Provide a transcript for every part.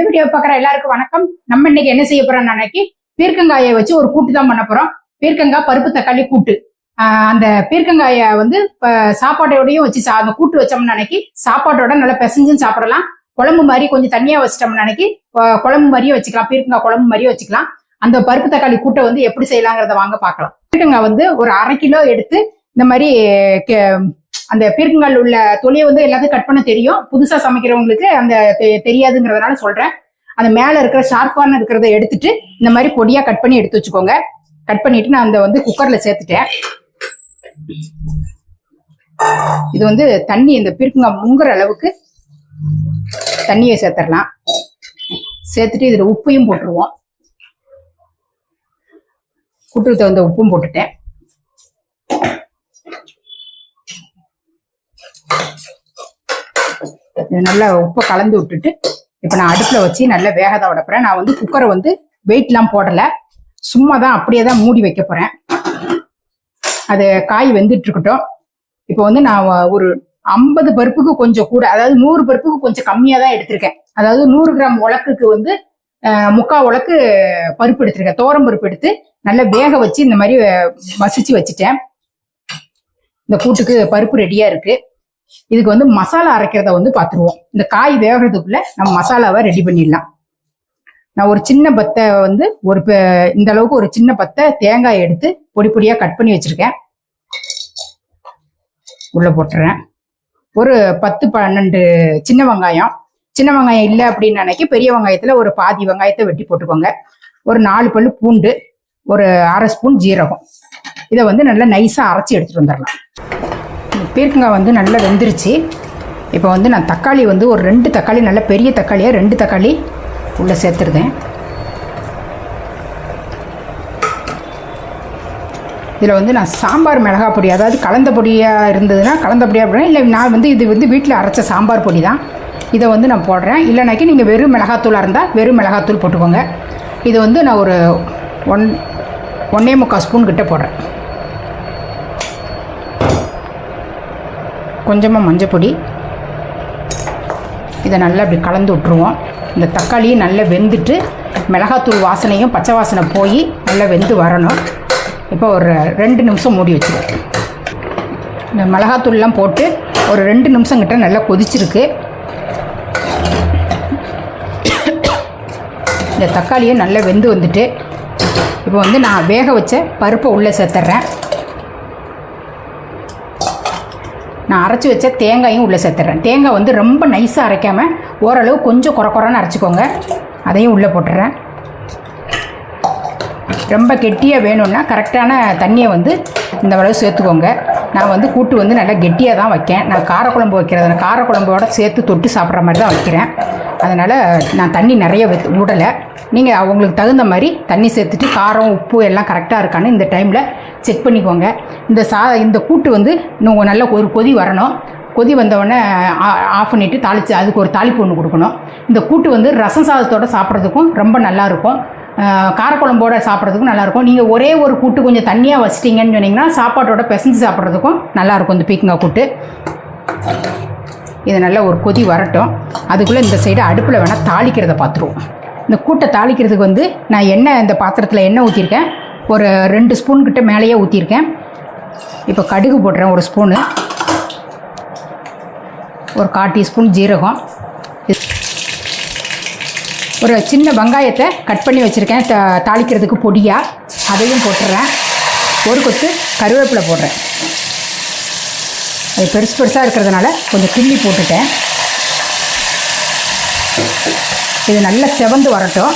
இந்த வீடியோ பார்க்குற எல்லாருக்கும் வணக்கம். நம்ம இன்னைக்கு என்ன செய்ய போறோம் அன்னைக்கு பீர்க்கங்காயை வச்சு ஒரு கூட்டு தான் பண்ண போறோம். பீர்க்கங்காய் பருப்பு தக்காளி கூட்டு. அந்த பீர்க்கங்காயை வந்து இப்போ சாப்பாட்டோடையும் வச்சு சா- அந்த கூட்டு வச்சோம்னு அன்னைக்கு சாப்பாட்டோட நல்லா பிசைஞ்சும் சாப்பிடலாம். குழம்பு மாதிரி கொஞ்சம் தண்ணியா வச்சிட்டோம்னு அன்னைக்கு குழம்பு மாதிரியே வச்சுக்கலாம். பீர்க்கங்காய் குழம்பு மாதிரியே வச்சுக்கலாம். அந்த பருப்பு தக்காளி கூட்டை வந்து எப்படி செய்யலாங்கிறத வாங்க பார்க்கலாம். பீர்க்கங்காய் வந்து ஒரு அரை கிலோ எடுத்து இந்த மாதிரி கே- அந்த பீர்க்கங்காயில் உள்ள தொலியை வந்து எல்லாத்தையும் கட் பண்ண தெரியும். புதுசா சமைக்கிறவங்களுக்கு அந்த தெ- தெரியாதுங்கிறதுனால சொல்றேன். அந்த மேல இருக்கிற ஷார்ப்பான இருக்கிறத எடுத்துட்டு இந்த மாதிரி பொடியா கட் பண்ணி எடுத்து வச்சுக்கோங்க. கட் பண்ணிட்டு நான் அந்த வந்து குக்கர்ல சேர்த்துட்டேன். இது வந்து தண்ணி இந்த பீர்க்கங்காய் முங்குற அளவுக்கு தண்ணியை சேர்த்துடலாம். சேர்த்துட்டு இதுல உப்பையும் போட்டுருவோம். கூட்டுக்கு தகுந்த உப்பும் போட்டுட்டேன். இது நல்லா உப்பை கலந்து விட்டுட்டு இப்போ நான் அடுப்பில் வச்சு நல்லா வேக தான் விட நான் வந்து குக்கரை வந்து வெயிட்லாம் போடலை. சும்மா தான் அப்படியே தான் மூடி வைக்க போறேன். அது காய் வெந்துட்டு இருக்கட்டும். இப்போ வந்து நான் ஒரு ஐம்பது பருப்புக்கு கொஞ்சம் கூட அதாவது நூறு பருப்புக்கு கொஞ்சம் கம்மியாக தான் எடுத்திருக்கேன். அதாவது நூறு கிராம் உலக்குக்கு வந்து முக்கா முக்கால் உலக்கு பருப்பு எடுத்திருக்கேன். தோரம் பருப்பு எடுத்து நல்லா வேக வச்சு இந்த மாதிரி மசிச்சு வச்சுட்டேன். இந்த கூட்டுக்கு பருப்பு ரெடியாக இருக்குது இதுக்கு வந்து மசாலா அரைக்கிறத வந்து பார்த்துருவோம் இந்த காய் வேகிறதுக்குள்ள நம்ம மசாலாவை ரெடி பண்ணிடலாம். நான் ஒரு சின்ன பத்தை வந்து ஒரு பெ- இந்த அளவுக்கு ஒரு சின்ன பத்தை தேங்காய் எடுத்து பொடி பொடியா கட் பண்ணி வச்சிருக்கேன். உள்ள போட்டுறேன். ஒரு பத்து பன்னெண்டு சின்ன வெங்காயம். சின்ன வெங்காயம் இல்லை அப்படின்னு நினைக்க பெரிய வெங்காயத்துல ஒரு பாதி வெங்காயத்தை வெட்டி போட்டுக்கோங்க. ஒரு நாலு பல்லு பூண்டு ஒரு அரை ஸ்பூன் ஜீரகம். இதை வந்து நல்லா நைஸா அரைச்சி எடுத்துட்டு வந்துடலாம். பீர்க்கங்காய் வந்து நல்லா வெந்துருச்சு. இப்போ வந்து நான் தக்காளி வந்து ஒரு ரெண்டு தக்காளி நல்ல பெரிய தக்காளியாக ரெண்டு தக்காளி உள்ளே சேர்த்துருந்தேன் இதில் வந்து நான் சாம்பார் மிளகா பொடி அதாவது கலந்த பொடியாக இருந்ததுன்னா கலந்த பொடியாக போடுறேன். இல்லை நான் வந்து இது வந்து வீட்டில் அரைச்ச சாம்பார் பொடி தான் இதை வந்து நான் போடுறேன். இல்லைனாக்கி நீங்கள் வெறும் மிளகாத்தூளாக இருந்தால் வெறும் மிளகாத்தூள் போட்டுக்கோங்க. இது வந்து நான் ஒரு ஒன் ஒன்னே முக்கால் ஸ்பூன் கிட்டே போடுறேன். கொஞ்சமாக மஞ்சப்பொடி இதை நல்லா அப்படி கலந்து விட்ருவோம் இந்த தக்காளியும் நல்லா வெந்துட்டு மிளகாத்தூள் வாசனையும் பச்சை வாசனை போய் நல்லா வெந்து வரணும். இப்போ ஒரு ரெண்டு நிமிஷம் மூடி வச்சுருவோம் இந்த மிளகாத்தூள்லாம் போட்டு ஒரு ரெண்டு நிமிஷம் கிட்ட நல்லா கொதிச்சிருக்கு. இந்த தக்காளியும் நல்லா வெந்து வந்துட்டு இப்போ வந்து நான் வேக வச்ச பருப்பை உள்ளே சேர்த்துட்றேன் நான் அரைச்சி வச்ச தேங்காயும் உள்ளே சேர்த்துறேன். தேங்காய் வந்து ரொம்ப நைஸாக அரைக்காமல் ஓரளவு கொஞ்சம் குறை குறைன்னு அரைச்சிக்கோங்க. அதையும் உள்ளே போட்டுறேன். ரொம்ப கெட்டியாக வேணும்னா கரெக்டான தண்ணியை வந்து இந்த அளவு சேர்த்துக்கோங்க. நான் வந்து கூட்டு வந்து நல்லா கெட்டியாக தான் வைக்கேன். நான் காரக்குழம்பு வைக்கிறது காரக்குழம்போட சேர்த்து தொட்டு சாப்பிட்ற மாதிரி தான் வைக்கிறேன். அதனால் நான் தண்ணி நிறைய வெத் விடலை நீங்கள் அவங்களுக்கு தகுந்த மாதிரி தண்ணி சேர்த்துட்டு காரம் உப்பு எல்லாம் கரெக்டாக இருக்கான்னு இந்த டைமில் செக் பண்ணிக்கோங்க. இந்த சா இந்த கூட்டு வந்து இன்னும் நல்ல ஒரு கொதி வரணும். கொதி வந்தவுடனே ஆஃப் பண்ணிவிட்டு தாளித்து அதுக்கு ஒரு தாளிப்பு ஒன்று கொடுக்கணும். இந்த கூட்டு வந்து ரசம் சாதத்தோட சாப்பிட்றதுக்கும் ரொம்ப நல்லாயிருக்கும் காரக்குழம்போட சாப்பிட்றதுக்கும் நல்லாயிருக்கும் நீங்கள் ஒரே ஒரு கூட்டு கொஞ்சம் தண்ணியாக வச்சிட்டிங்கன்னு சொன்னீங்கன்னா சாப்பாட்டோட பிசைஞ்சு சாப்பிட்றதுக்கும் நல்லாயிருக்கும் இந்த பீக்கங்காய் கூட்டு. இது நல்லா ஒரு கொதி வரட்டும். அதுக்குள்ளே இந்த சைடு அடுப்பில் வேணால் தாளிக்கிறத பார்த்துருவோம். இந்த கூட்டை தாளிக்கிறதுக்கு வந்து நான் எண்ணெய் இந்த பாத்திரத்தில் எண்ணெய் ஊற்றிருக்கேன் ஒரு ரெண்டு ஸ்பூன் கிட்ட மேலேயே ஊற்றிருக்கேன் இப்போ கடுகு போடுறேன் ஒரு ஸ்பூனு. ஒரு கால் டீஸ்பூன் ஜீரகம். ஒரு சின்ன வெங்காயத்தை கட் பண்ணி வச்சுருக்கேன். தா தாளிக்கிறதுக்கு பொடியாக அதையும் போட்டுடுறேன் ஒரு கொத்து கருவேப்பிலை போடுறேன். அது பெருசு பெருசாக இருக்கிறதுனால கொஞ்சம் கிள்ளி போட்டுட்டேன். இது நல்லா செவந்து வரட்டும்.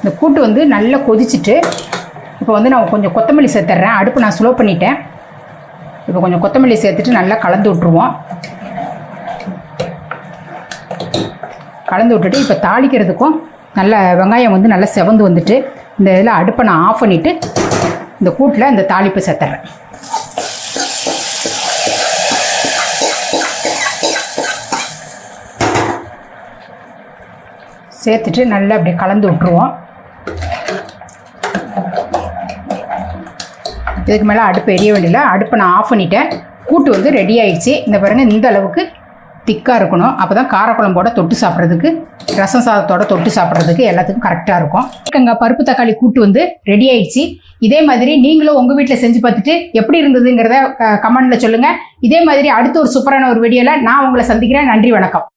இந்த கூட்டு வந்து நல்லா கொதிச்சுட்டு இப்போ வந்து நான் கொஞ்சம் கொத்தமல்லி சேர்த்துட்றேன் அடுப்பு நான் ஸ்லோ பண்ணிட்டேன். இப்போ கொஞ்சம் கொத்தமல்லி சேர்த்துட்டு நல்லா கலந்து விட்ருவோம் கலந்து விட்டுட்டு இப்போ தாளிக்கிறதுக்கும் நல்ல வெங்காயம் வந்து நல்லா செவந்து வந்துட்டு இந்த இதில் அடுப்பை நான் ஆஃப் பண்ணிவிட்டு இந்த கூட்டில் இந்த தாளிப்பு சேர்த்துட்றேன் சேர்த்துட்டு நல்லா அப்படியே கலந்து விட்ருவோம் இதுக்கு மேலே அடுப்பு எரிய வேண்டியதில்லை. அடுப்பை நான் ஆஃப் பண்ணிட்டேன். கூட்டு வந்து ரெடி ஆயிடுச்சு. இந்த பாருங்கள் இந்த அளவுக்கு திக்காக இருக்கணும். அப்போ தான் காரக்குழம்போட தொட்டு சாப்பிட்றதுக்கு ரசம் சாதத்தோட தொட்டு சாப்பிட்றதுக்கு எல்லாத்துக்கும் கரெக்டாக இருக்கும். இங்க பருப்பு தக்காளி கூட்டு வந்து ரெடி ஆயிடுச்சு. இதே மாதிரி நீங்களும் உங்கள் வீட்டில் செஞ்சு பார்த்துட்டு எப்படி இருந்ததுங்கிறத கமெண்டில் சொல்லுங்கள் இதே மாதிரி அடுத்த ஒரு சூப்பரான ஒரு வீடியோவில் நான் உங்களை சந்திக்கிறேன். நன்றி வணக்கம்.